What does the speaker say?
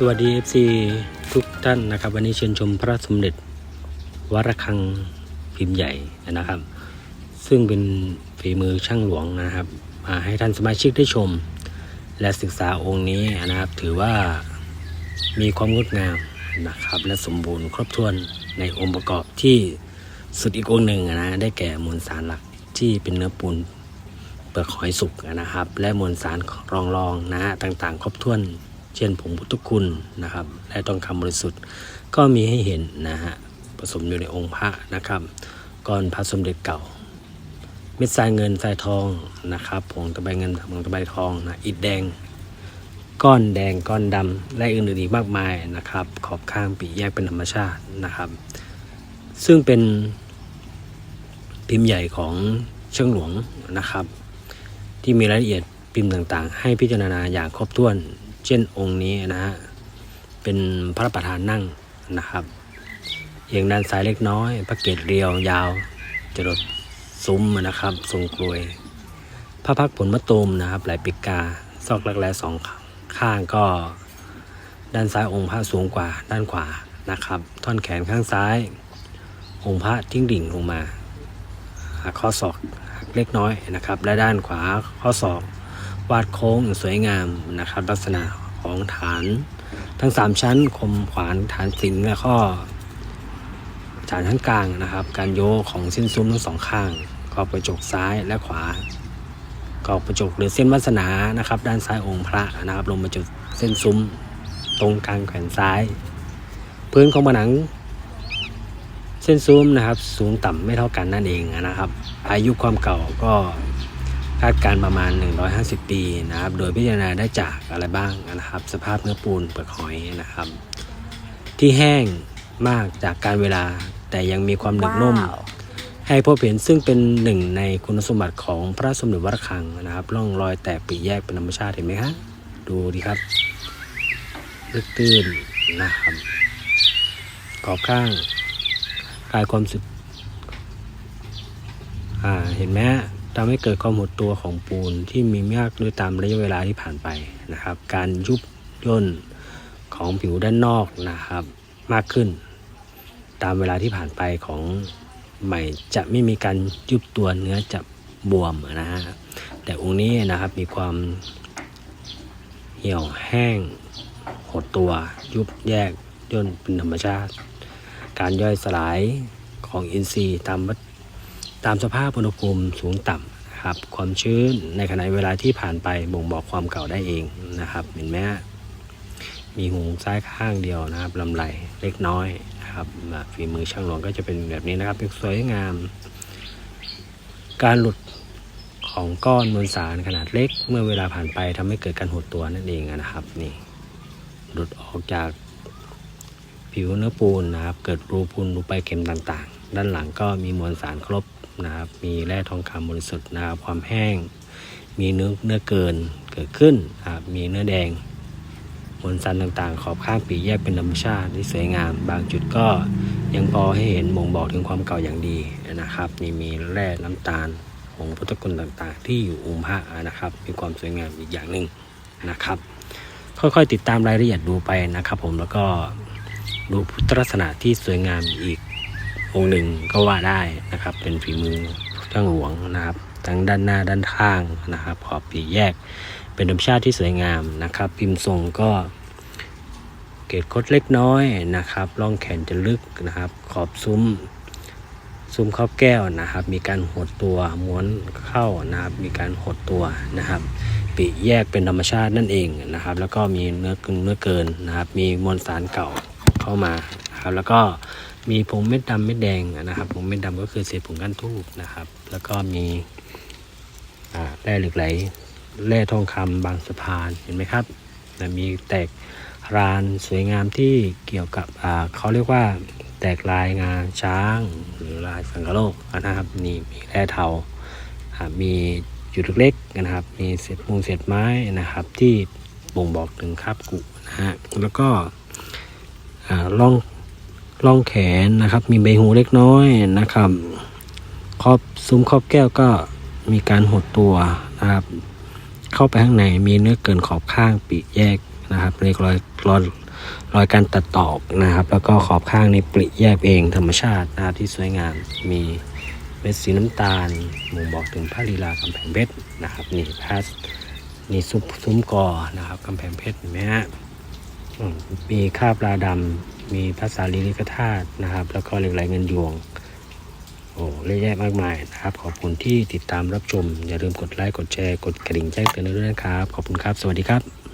สวัสดี FC ทุกท่านนะครับ วันนี้เชิญชมพระสมเด็จวรคังพิมพ์ใหญ่นะครับ ซึ่งเป็นฝีมือช่างหลวงนะครับมาให้ท่านสมาชิกได้ชม และศึกษาองค์นี้นะครับ ถือว่ามีความงดงามนะครับ และสมบูรณ์ครบถ้วนในองค์ประกอบที่สุดอีกองค์หนึ่งนะได้แก่มวลสารหลักที่เป็นเนื้อปูนเปลือกหอยสุกนะครับ และมวลสารรองรองนะฮะต่างๆ ครบถ้วน เช่นผงพุทธคุณนะครับ และทองคำบริสุทธิ์ก็มีให้เห็นนะฮะผสมอยู่ในองค์พระนะครับก้อนพระสมเด็จเก่า เม็ดทรายเงินทรายทองนะครับผงตะไบเงินผงตะไบทองนะอิฐแดง ก้อนแดงก้อนดำและอื่นๆอีกมากมายนะครับ ขอบข้างปีแยกเป็นธรรมชาตินะครับ ซึ่งเป็นพิมพ์ใหญ่ของเชิงหลวงนะครับ ที่มีรายละเอียดพิมพ์ต่างๆ ให้พิจารณาอย่างครบถ้วน เช่นองค์นี้นะฮะเป็นพระประธานนั่งนะครับ เอียงด้านซ้ายเล็กน้อย พระเกศเรียวยาวจรดซุ้มนะครับ ทรงกลวย พระพักผลมะตูมนะครับไหลปิกา ซอกรักแร้สองข้างก็ ด้านซ้ายองค์พระสูงกว่าด้านขวานะครับ ท่อนแขนข้างซ้าย องค์พระทิ้งดิ่งลงมาข้อศอกเล็กน้อยนะครับ และด้านขวาข้อศอก วาดโค้งสวยงามนะครับ ลักษณะของฐาน ทั้ง 3 ชั้นคมขวานฐานสิงและข้อฐานชั้นกลางนะครับ การโยกของเส้นซุ้มทั้งสองข้างขอบกระจกซ้ายและขวากรอบกระจกหรือเส้นวาสนานะครับ ด้านซ้ายองค์พระนะครับ ลงมาจุดเส้นซุ้มตรงกลางแขนซ้าย พื้นของผนัง เส้นซูมนะครับ สูงต่ำไม่เท่ากันนั่นเองนะครับ อายุความเก่าก็ คาดการณ์ประมาณ 150 ปีนะครับ โดยพิจารณาได้จากอะไรบ้างนะครับ สภาพเนื้อปูนเปลือกหอยนะครับ ที่แห้งมากจากการเวลาแต่ยังมีความหนึบนุ่ม ให้พบเห็นซึ่งเป็นหนึ่งในคุณสมบัติของพระสมเด็จวัดระฆังนะครับร่องรอยแตกปลีแยกเป็นธรรมชาติเห็นไหมครับดูดีครับลึกตื้นนะครับขอบข้างคลายความสึกอ่าเห็นไหมฮะ ทำให้เกิดความหดตัวของปูนที่มีมากด้วยตามระยะเวลาที่ผ่านไปนะครับ การยุบย่นของผิวด้านนอกนะครับ มากขึ้น ตามเวลาที่ผ่านไปของใหม่จะไม่มีการยุบตัวเนื้อจะบวมนะฮะแต่องค์นี้นะครับมีความเหี่ยวแห้ง หดตัวยุบแยกย่นเป็นธรรมชาติ การย่อยสลายของอินทรีย์ตามวัฏ ตามสภาพอุณหภูมิสูงต่ำนะครับความชื้นในขณะเวลาที่ผ่านไปบ่งบอกความเก่าได้เองนะครับเห็นไหมมีหูซ้ายข้างเดียวนะครับลำไหลเล็กน้อยนะครับฝีมือช่างหลวงก็จะเป็นแบบนี้นะครับสวยงาม การหลุดของก้อนมวลสารขนาดเล็ก เมื่อเวลาผ่านไปทำให้เกิดการหดตัวนั่นเองนะครับนี่หลุดออกจากผิวเนื้อปูนนะครับ เกิดรูพุนรูไปเข็มต่างๆ ด้านหลังก็มีมวลสารครบ นะครับมีแร่ทองคำบริสุทธิ์นะครับความแห้ง มีเนื้อเนื้อเกินเกิดขึ้นนะครับมีเนื้อแดงมวลสารต่างๆ ขอบข้างปีแยกเป็นธรรมชาติที่สวยงาม บางจุดก็ยังพอให้เห็นบ่งบอกถึงความเก่าอย่างดีนะครับนี่มีแร่น้ำตาลของพุทธคุณต่างๆ ที่อยู่องค์พระนะครับ มีความสวยงามอีกอย่างหนึ่งนะครับ ค่อยๆติดตามรายละเอียดดูไปนะครับ ผมแล้วก็ดูพุทธลักษณะที่สวยงามอีก องค์หนึ่งก็ว่าได้นะครับ เป็นฝีมือช่างหลวงนะครับ ทั้งด้านหน้าด้านข้างนะครับ ขอบปีแยกเป็นธรรมชาติที่สวยงามนะครับ พิมพ์ทรงก็เกตคดเล็กน้อยนะครับร่องแขนจะลึกนะครับ ขอบซุ้ม ซุ้มครอบแก้วนะครับ มีการหดตัวม้วนเข้านะครับ มีการหดตัวนะครับ ปีแยกเป็นธรรมชาตินั่นเองนะครับ แล้วก็มีเนื้อเกินเนื้อเกินนะครับ มีมวลสารเก่าเข้ามาครับแล้วก็ มีผงเม็ดดำเม็ดแดงนะครับผงเม็ดดำก็คือเศษผงก้านทูบนะครับ แล้วก็มีแร่เหล็กไหลแร่ทองคำบางสะพานเห็นไหมครับนะมีแตกรานสวยงามที่เกี่ยวกับเขาเรียกว่าแตกลายงาช้าง หรือลายสังกะโลกนะครับนี่มีแร่เทามีจุดเล็กๆนะครับ มีเศษมูลเศษไม้นะครับ ที่บ่งบอกถึงคราบกุนะฮะแล้วก็ล่อง ล่องแขนนะครับ มีใบหูเล็กน้อยนะครับครอบซุ้มครอบแก้วก็มีการหดตัวนะครับ เข้าไปข้างในมีเนื้อเกินขอบข้างปีแยกนะครับเรียกรอยรอยรอยการตัดตอกนะครับ แล้วก็ขอบข้างในปริแยกเองธรรมชาตินะครับที่สวยงามมีเม็ดสีน้ำตาลบ่งบอกถึงพระลีลากำแพงเพชรนะครับนี่พระนี่ซุ้มซุ้มกอนะครับกำแพงเพชรเห็นไหมฮะมีคราบลาดำ มีภาษาลีลิกธาตุนะครับ แล้วก็เหล็กไหลเงินยวง โอ้เยอะแยะมากมายนะครับ ขอบคุณที่ติดตามรับชม อย่าลืมกดไลค์กดแชร์กดกระดิ่งแจ้งเตือนด้วยนะครับ ขอบคุณครับ สวัสดีครับ